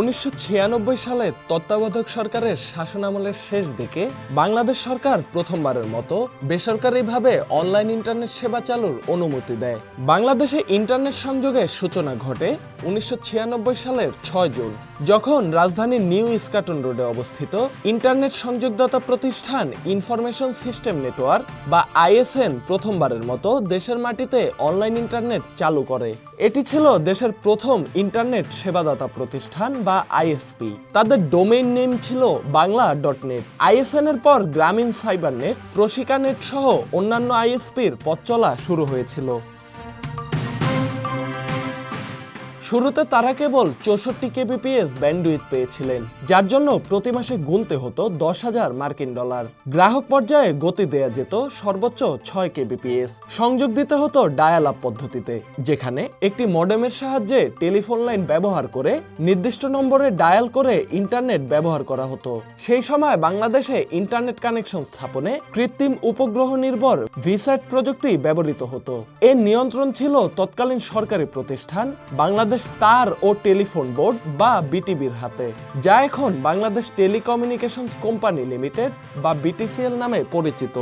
উনিশশো ছিয়ানব্বই সালের তত্ত্বাবধায়ক সরকারের শাসনামলের শেষ দিকে বাংলাদেশ সরকার প্রথমবারের মতো বেসরকারিভাবে অনলাইন ইন্টারনেট সেবা চালুর অনুমতি দেয়। বাংলাদেশে ইন্টারনেট সংযোগের সূচনা ঘটে উনিশশো ছিয়ানব্বই সালের ছয় জুন। যখন রাজধানীর নিউ ইস্কাটন রোডে অবস্থিত ইন্টারনেট সংযোগদাতা প্রতিষ্ঠান ইনফরমেশন সিস্টেম নেটওয়ার্ক বা আইএসএন প্রথমবারের মতো দেশের মাটিতে অনলাইন ইন্টারনেট চালু করে। এটি ছিল দেশের প্রথম ইন্টারনেট সেবাদাতা প্রতিষ্ঠান বা আইএসপি। তাদের ডোমেইন নেম ছিল বাংলা ডট নেট। আইএসএন এর পর গ্রামীণ সাইবার নেট প্রশিকা নেট সহ অন্যান্য আইএসপির পথ চলা শুরু হয়েছিল। শুরুতে তারা কেবল চৌষট্টি কেবিপিএস ব্যান্ডউইথ পেয়েছিলেন, যার জন্য প্রতি মাসে গুনতে হতো দশ হাজার মার্কিন ডলার। গ্রাহক পর্যায়ে গতি দেয়া যেত সর্বোচ্চ ছয় কেবিপিএস। সংযোগ দিতে হতো ডায়াল আপ পদ্ধতিতে, যেখানে একটি মডেমের সাহায্যে টেলিফোন লাইন ব্যবহার করে নির্দিষ্ট নম্বরে ডায়াল করে ইন্টারনেট ব্যবহার করা হতো। সেই সময় বাংলাদেশে ইন্টারনেট কানেকশন স্থাপনে কৃত্রিম উপগ্রহ নির্ভর ভিস্যাট প্রযুক্তি ব্যবহৃত হতো। এর নিয়ন্ত্রণ ছিল তৎকালীন সরকারি প্রতিষ্ঠান, বাংলাদেশ তার ও টেলিফোন বোর্ড বা বিটিবির হাতে, যা এখন বাংলাদেশ টেলিকমিউনিকেশন কোম্পানি লিমিটেড বা বিটিসিএল নামে পরিচিত।